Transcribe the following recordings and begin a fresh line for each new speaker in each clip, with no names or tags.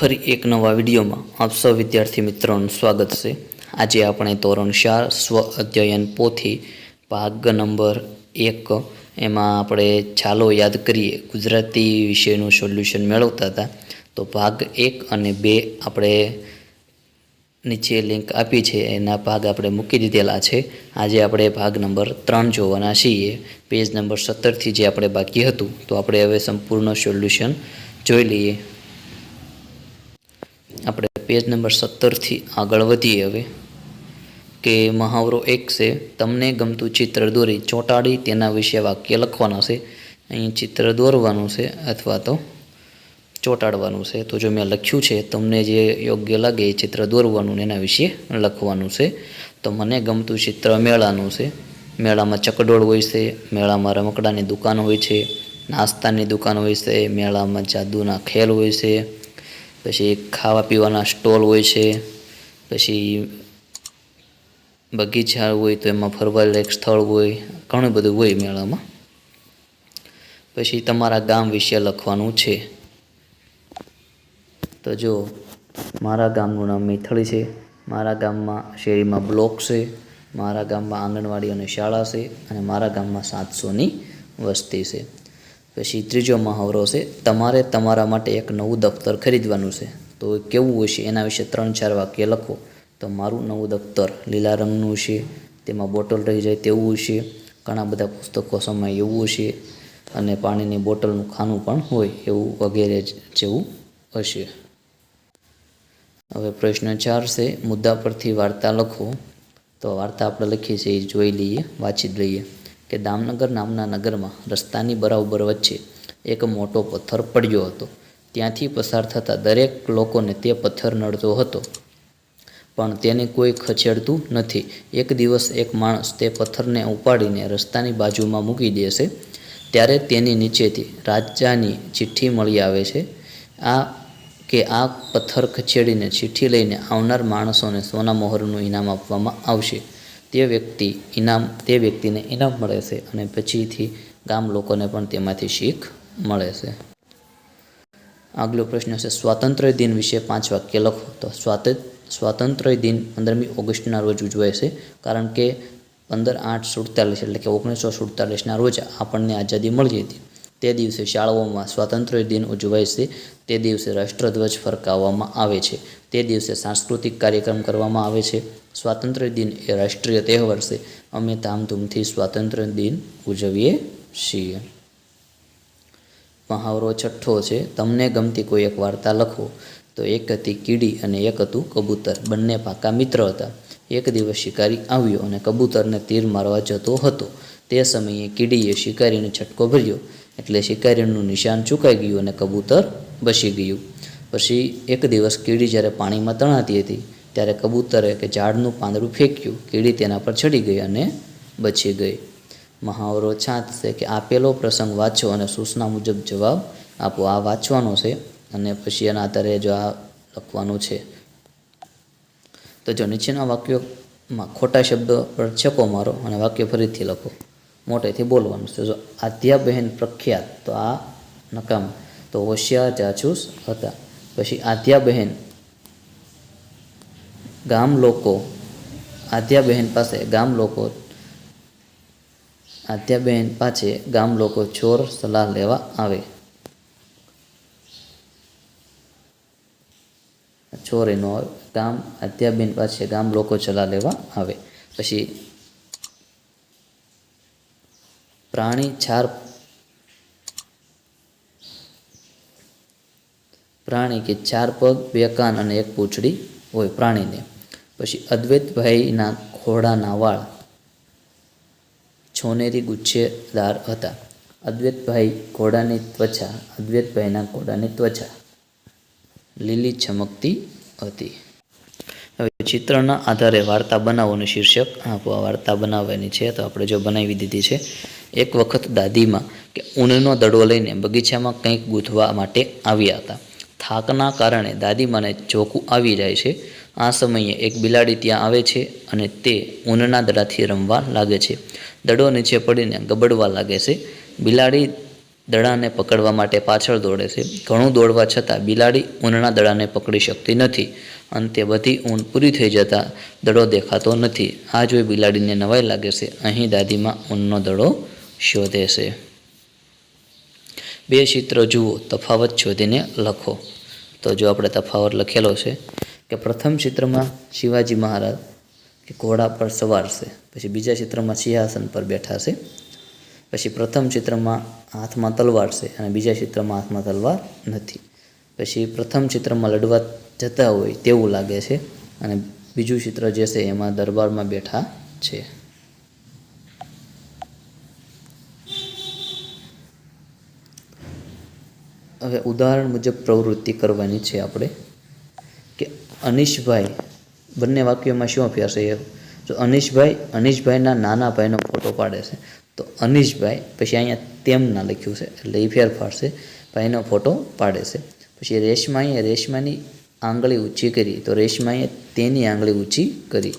ફરી એક નવા વિડીયોમાં આપ સૌ વિદ્યાર્થી મિત્રોનું સ્વાગત છે. આજે આપણે ધોરણ ચાર સ્વ અધ્યયન પોથી ભાગ નંબર એક એમાં આપણે ચાલો યાદ કરીએ. ગુજરાતી વિષયનું સોલ્યુશન મેળવતા હતા. તો ભાગ એક અને બે આપણે નીચે લિંક આપી છે. એના ભાગ આપણે મૂકી દીધેલા છે. આજે આપણે ભાગ નંબર ત્રણ જોવાના છીએ. પેજ નંબર સત્તરથી જે આપણે બાકી હતું. તો આપણે હવે સંપૂર્ણ સોલ્યુશન જોઈ લઈએ. આપણે પેજ નંબર સત્તરથી આગળ વધીએ હવે. કે મહાવરો એક છે, તમને ગમતું ચિત્ર દોરી. ચોંટાડી તેના વિશે વાક્ય લખવાના છે. અહીં ચિત્ર દોરવાનું છે અથવા તો ચોંટાડવાનું છે. તો જો મેં લખ્યું છે, તમને જે યોગ્ય લાગે એ ચિત્ર દોરવાનું એના વિશે લખવાનું છે. તો મને ગમતું ચિત્ર મેળાનું છે. મેળામાં ચકડોળ હોય છે, મેળામાં રમકડાની દુકાન હોય છે, નાસ્તાની દુકાન હોય છે, મેળામાં જાદુના ખેલ હોય છે પછી ખાવા પીવાના સ્ટોલ હોય છે, પછી બગીચા હોય તો એમાં ફરવા લાયક સ્થળ હોય, ઘણું બધું હોય મેળામાં. પછી તમારા ગામ વિશે લખવાનું છે. તો જો, મારા ગામનું નામ મેથળી છે, મારા ગામમાં શેરીમાં બ્લોક છે, મારા ગામમાં આંગણવાડી અને શાળા છે, અને મારા ગામમાં સાતસોની વસ્તી છે. પછી ત્રીજો મહાવરો છે, તમારે તમારા માટે એક નવું દફતર ખરીદવાનું છે. તો કેવું હશે એના વિશે ત્રણ ચાર વાક્ય લખો. તો મારું નવું દફતર લીલા રંગનું છે, તેમાં બોટલ રહી જાય તેવું હશે ઘણા બધા પુસ્તકો સમય એવું હશે અને પાણીની બોટલનું ખાનું પણ હોય એવું વગેરે જેવું હશે. હવે પ્રશ્ન ચાર છે, મુદ્દા પરથી વાર્તા લખો. તો વાર્તા આપણે લખીએ છીએ જોઈ લઈએ, વાંચી લઈએ. કે દામનગર નામના નગરમાં રસ્તાની બરાબર વચ્ચે એક મોટો પથ્થર પડ્યો હતો. ત્યાંથી પસાર થતા દરેક લોકોને તે પથ્થર નડતો હતો. પણ તેને કોઈ ખસેડતું નથી. એક દિવસ એક માણસ તે પથ્થરને ઉપાડીને રસ્તાની બાજુમાં મૂકી દેશે, ત્યારે તેની નીચેથી રાજાની ચિઠ્ઠી મળી આવે છે. આ કે આ પથ્થર ખસેડીને ચિઠ્ઠી લઈને આવનાર માણસોને સોના મોહરનું ઇનામ આપવામાં આવશે. તે વ્યક્તિ ઇનામ, તે વ્યક્તિને ઇનામ મળે છે અને પછીથી ગામ લોકોને પણ તેમાંથી શીખ મળે છે. આગલો પ્રશ્ન છે, સ્વાતંત્ર્ય દિન વિશે પાંચ વાક્ય લખો. તો સ્વાતંત્ર્ય દિન પંદરમી ઓગસ્ટના રોજ ઉજવાય છે, કારણ કે પંદર આઠ સુડતાલીસ એટલે કે ઓગણીસો સુડતાલીસના રોજ આપણને આઝાદી મળી હતી. તે દિવસે શાળાઓમાં સ્વાતંત્ર્ય દિન ઉજવાય છે. તે દિવસે રાષ્ટ્રધ્વજ ફરકાવવામાં આવે છે. તે દિવસે સાંસ્કૃતિક કાર્યક્રમ કરવામાં આવે છે. સ્વાતંત્ર્ય દિન એ રાષ્ટ્રીય તહેવાર છે. અમે ધામધૂમથી સ્વાતંત્ર્ય દિન ઉજવીએ છીએ. મહાવરો છઠ્ઠો છે. તમને ગમતી કોઈ એક વાર્તા લખો. તો એક હતી કીડી અને એક હતું કબૂતર. બંને પાકા મિત્ર હતા. એક દિવસ શિકારી આવ્યો અને કબૂતરને તીર મારવા જતો હતો. તે સમયે કીડીએ શિકારીને છટકો ભર્યો. એટલે શિકારીનું નિશાન ચૂકાઈ ગયું અને કબૂતર બસી ગયું. પછી એક દિવસ કીડી જ્યારે પાણીમાં તણાતી હતી ત્યારે કબૂતરે કે ઝાડનું પાંદડું ફેંક્યું, કીડી તેના પર ચડી ગઈ અને બચી ગઈ. મહાવરો છે કે આપેલો પ્રસંગ વાંચો અને સૂચના મુજબ જવાબ આપો. આ વાંચવાનો છે અને પછી એના આધારે જો આ લખવાનું છે. તો જો નીચેના વાક્યોમાં ખોટા શબ્દો પર છકો મારો અને વાક્ય ફરીથી લખો. મોટેથી બોલવાનું છે. જો આદ્યાબહેન પ્રખ્યાત, તો આ નકામ. તો હોશિયાર જાચૂસ હતા. પછી આદ્યાબહેન ગામ લોકો આદ્યાબહેન પાસે ગામ લોકો આદ્યાબહેન પાસે ગામ લોકો ચોર સલાહ લેવા આવે. ચોર એનો ગામ આદ્યાબહેન પાસે ગામ લોકો સલાહ લેવા આવે. પછી પ્રાણી ચાર પ્રાણી કે ચાર પગ, બે કાન અને એક પૂંછડી હોય પ્રાણીને. પછી અદ્વૈતભાઈના ઘોડાના વાળ છોનેરી ગુચ્છેદાર હતા. અદ્વૈતભાઈ ઘોડાની ત્વચા, અદ્વૈતભાઈના ઘોડાની ત્વચા લીલી ચમકતી હતી. હવે ચિત્રના આધારે વાર્તા બનાવવાનું શીર્ષક આપો. આ વાર્તા બનાવવાની છે તો આપણે જો બનાવી દીધી છે, એક વખત દાદીમાં કે ઊનનો દડો લઈને બગીચામાં કંઈક ગૂંથવા માટે આવ્યા હતા. થાકના કારણે દાદીમાને જોકું આવી જાય છે. આ સમયે એક બિલાડી ત્યાં આવે છે અને તે ઊનના દડાથી રમવા લાગે છે. દડો નીચે પડીને ગબડવા લાગે છે. બિલાડી દડાને પકડવા માટે પાછળ દોડે છે. ઘણું દોડવા છતાં બિલાડી ઊનના દડાને પકડી શકતી નથી. અંતે બધી ઊન પૂરી થઈ જતાં દડો દેખાતો નથી. આ જોઈ બિલાડીને નવાઈ લાગે છે. અહીં દાદીમાં ઊનનો દડો શોધે છે. બે ચિત્ર જુઓ, તફાવત શોધીને લખો. તો જો આપણે તફાવત લખેલો છે કે પ્રથમ ચિત્રમાં શિવાજી મહારાજ કે ઘોડા પર સવાર છે, પછી બીજા ચિત્રમાં સિંહાસન પર બેઠા છે, પછી પ્રથમ ચિત્રમાં હાથમાં તલવાર છે અને બીજા ચિત્રમાં હાથમાં તલવાર નથી. પછી પ્રથમ ચિત્રમાં લડવા જતા હોય તેવું લાગે છે અને બીજું ચિત્ર જે છે એમાં દરબારમાં બેઠા છે. હવે ઉદાહરણ મુજબ પ્રવૃત્તિ કરવાની છે આપણે કે અનિશભાઈ, બંને વાક્યોમાં શું અભ્યાસ છે? જો અનિશભાઈ, અનિશભાઈના નાના ભાઈનો ફોટો પાડે છે, તો અનિશભાઈ પછી અહીંયા તેમના લખ્યું છે, એટલે એ ફેરફાર છે, ભાઈનો ફોટો પાડે છે. પછી રેશમાએ રેશમાની આંગળી ઊંચી કરી, તો રેશમાએ તેની આંગળી ઊંચી કરી.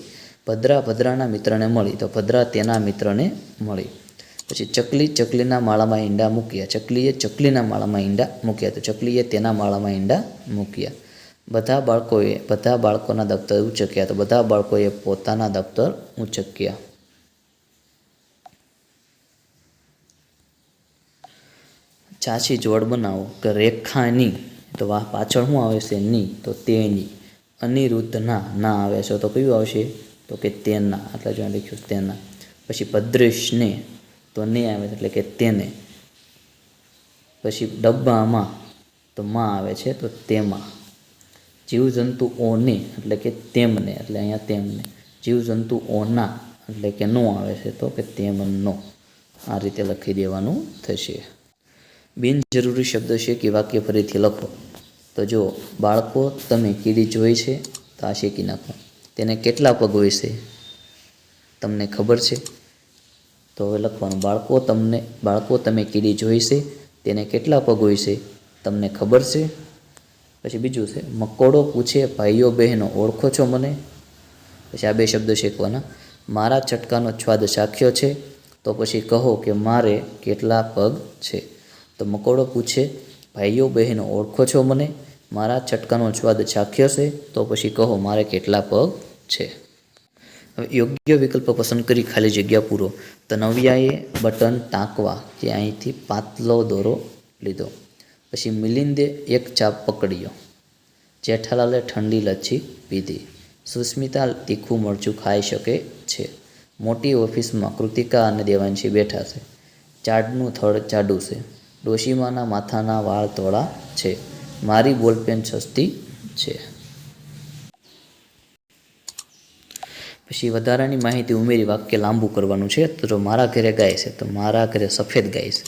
ભદ્રા ભદ્રાના મિત્રને મળી, તો ભદ્રા તેના મિત્રને મળી. પછી ચકલી, ચકલીના માળામાં ઈંડા મૂક્યા. ચકલીએ ચકલીના માળામાં ઈંડા મૂક્યા તો ચકલીએ તેના માળામાં ઈંડા મૂક્યા. બધા બાળકોએ, બધા બાળકોના દફતર ઉચક્યા તો બધા બાળકોએ પોતાના દફતર ઉચક્યા. ચાચી જોડ બનાવો કે રેખાની, તો વાહ પાછળ શું આવે છે? ની, તો તેની. અનિરુદ્ધના ના આવે છે. તો કયું આવશે? તો કે તેના. એટલે જો લખ્યું તેના. પછી ભદ્રેશને તો ને આવે છે એટલે કે તેને. પછી ડબ્બામાં તો માં આવે છે તો તેમાં. જીવજંતુ ઓને એટલે કે તેમને, એટલે અહીંયા તેમને. જીવજંતુ ઓના એટલે કે નો આવે છે તો કે તેમનો. આ રીતે લખી દેવાનું થશે. બિનજરૂરી શબ્દ છે કે વાક્ય ફરીથી લખો. તો જો બાળકો તમે કીડી જોઈ છે તો આ શેકી નાખો. તેને કેટલા પગ હોય છે? તમને ખબર છે? તો હવે લખવાનું, બાળકો તમને, બાળકો તમે કીડી જોઈ છે તેને કેટલા પગ હોય છે તમને ખબર છે? પછી બીજું છે, મકોડો પૂછે, ભાઈઓ બહેનો, ઓળખો છો મને? પછી આ બે શબ્દો શીખવાના મારા છટકાનો સ્વાદ સાખ્યો છે. તો પછી કહો કે, મારે કેટલા પગ છે? તો મકોડો પૂછે, ભાઈઓ બહેનો, ઓળખો છો મને? મારા છટકાનો સ્વાદ ચાખ્યો છે? તો પછી કહો, મારે કેટલા પગ છે? યોગ્ય વિકલ્પ પસંદ કરી ખાલી જગ્યા પૂરો. તનવ્યાએ બટન ટાંકવા કે અહીંથી પાતલો દોરો લીધો. પછી મિલિંદે એક ચાપ પકડ્યો. જેઠાલાલે ઠંડી લચ્છી પીધી. સુસ્મિતા તીખું મરચું ખાઈ શકે છે. મોટી ઓફિસમાં કૃતિકા અને દેવાંશી બેઠા છે. ચાડનું થડ ચાડું છે. ડોશીમાના માથાના વાળ તોળા છે. મારી બોલપેન સસ્તી છે. પછી વધારાની માહિતી ઉમેરી વાક્ય લાંબુ કરવાનું છે, તો મારા ઘરે ગાય છે, તો મારા ઘરે સફેદ ગાય છે.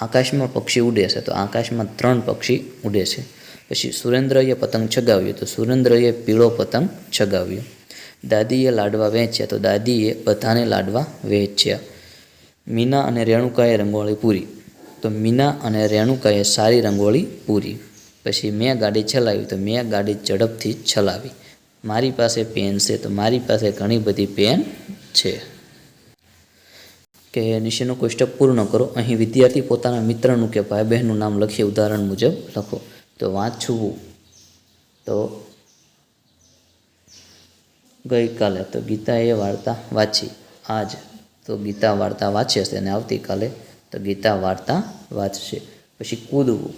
આકાશમાં પક્ષી ઉડે છે, તો આકાશમાં ત્રણ પક્ષી ઉડે છે. પછી સુરેન્દ્રએ પતંગ ચગાવ્યો તો સુરેન્દ્રએ પીળો પતંગ ચગાવ્યો દાદીએ લાડવા વહેંચ્યા તો દાદીએ બધાને લાડવા વહેંચ્યા મીના અને રેણુકાએ રંગોળી પૂરી. તો મીના અને રેણુકાએ સારી રંગોળી પૂરી. પછી મેં ગાડી ચલાવી, તો મેં ગાડી ઝડપથી ચલાવી. મારી પાસે પેન છે, તો મારી પાસે ઘણી બધી પેન છે. કે નીચેનું કોષ્ટક પૂર્ણ કરો. અહીં વિદ્યાર્થી પોતાના મિત્રનું કે ભાઈ બહેનનું નામ લખી ઉદાહરણ મુજબ લખો. તો વાંચવું. તો ગઈકાલે તો ગીતાએ વાર્તા વાંચી. આજ તો ગીતા વાર્તા વાંચે છે અને આવતીકાલે તો ગીતા વાર્તા વાંચશે. પછી કૂદવું.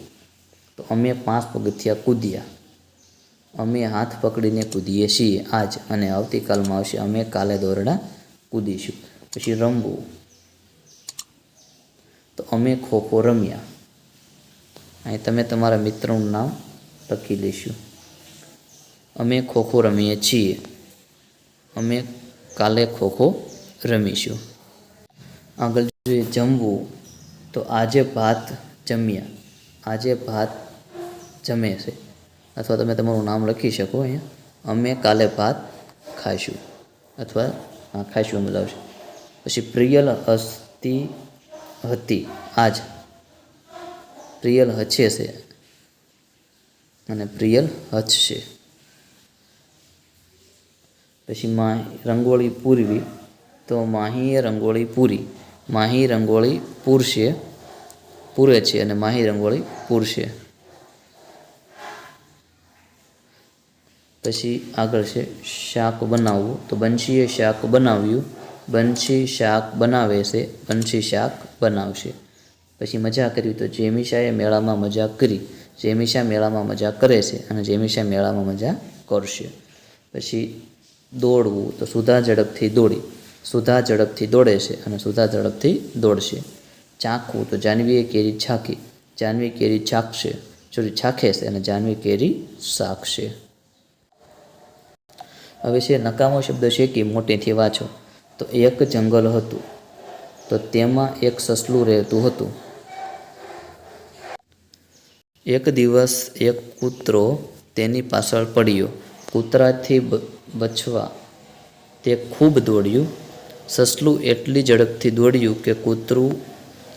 તો અમે પાંચ પગથિયા કૂદ્યા. અમે હાથ પકડીને કૂદીએ છીએ આજ અને આવતીકાલમાં આવશે. અમે કાલે દોરડા કૂદીશું. પછી રમવું. તો અમે ખોખો રમ્યા. અહીં તમે તમારા મિત્રનું નામ લખી લઈશું. અમે ખોખો રમીએ છીએ. અમે કાલે ખોખો રમીશું. આગળ જોઈએ જમવું, તો આજે ભાત જમ્યા. આજે ભાત જમે છે. અથવા તમે તમારું નામ લખી શકો અહીંયા. અમે કાલે ભાત ખાઈશું. અથવા હા, ખાઈશું એમ લાવશે. પછી પ્રિયલ હસ્તી હતી. આજ. પ્રિયલ હચે છે. અને પ્રિયલ હચશે. પછી માહી રંગોળી પૂરવી. તો માહીએ રંગોળી પૂરી. માહી રંગોળી પૂરશે. પૂરે છે અને માહી રંગોળી પૂરશે. પછી આગળ છે શાક બનાવવું. તો બંશીએ શાક બનાવ્યું. બંશી શાક બનાવે છે. બંશી શાક બનાવશે. પછી મજા કરી તો જેમિશાએ મેળામાં મજા કરી. જેમિશા મેળામાં મજા કરે છે અને જેમિશા મેળામાં મજા કરશે. પછી દોડવું. તો સુધા ઝડપથી દોડી. સુધા ઝડપથી દોડે છે અને સુધા ઝડપથી દોડશે. ચાખવું. તો જાનવીએ કેરી છાકી. જાનવી કેરી છાકશે. ચોરી છાખે છે અને જાનવી કેરી શાકશે હવે છે, નકામો શબ્દ છે કે મોટેથી વાંચો. તો એક જંગલ હતું. તો તેમાં એક સસલું રહેતું હતું. એક દિવસ એક કૂતરો તેની પાછળ પડ્યો. કૂતરાથી બચવા તે ખૂબ દોડ્યું. સસલું એટલી ઝડપથી દોડ્યું કે કૂતરું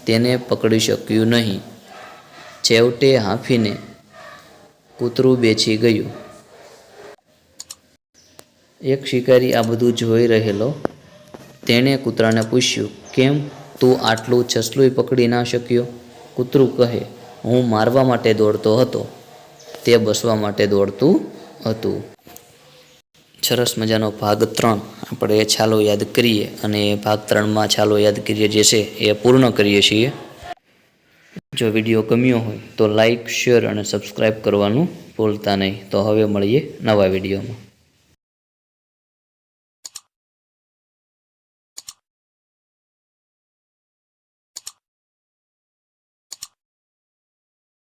તેને પકડી શક્યું નહીં. છેવટે હાંફીને કૂતરું બેસી ગયું. એક શિકારી આ બધું જોઈ રહેલો. તેણે કૂતરાને પૂછ્યું, કેમ તું આટલું છસલું પકડી ના શક્યો? કૂતરું કહે, હું મારવા માટે દોડતો હતો. તે બસવા માટે દોડતું હતું. સરસ મજાનો ભાગ ત્રણ આપણે છાલો યાદ કરીએ અને ભાગ ત્રણમાં છાલો યાદ કરીએ જે છે એ પૂર્ણ કરીએ છીએ. જો વીડિયો ગમ્યો હોય તો લાઈક, શેર અને સબસ્ક્રાઈબ કરવાનું ભૂલતા નહીં. તો હવે મળીએ નવા વિડીયોમાં.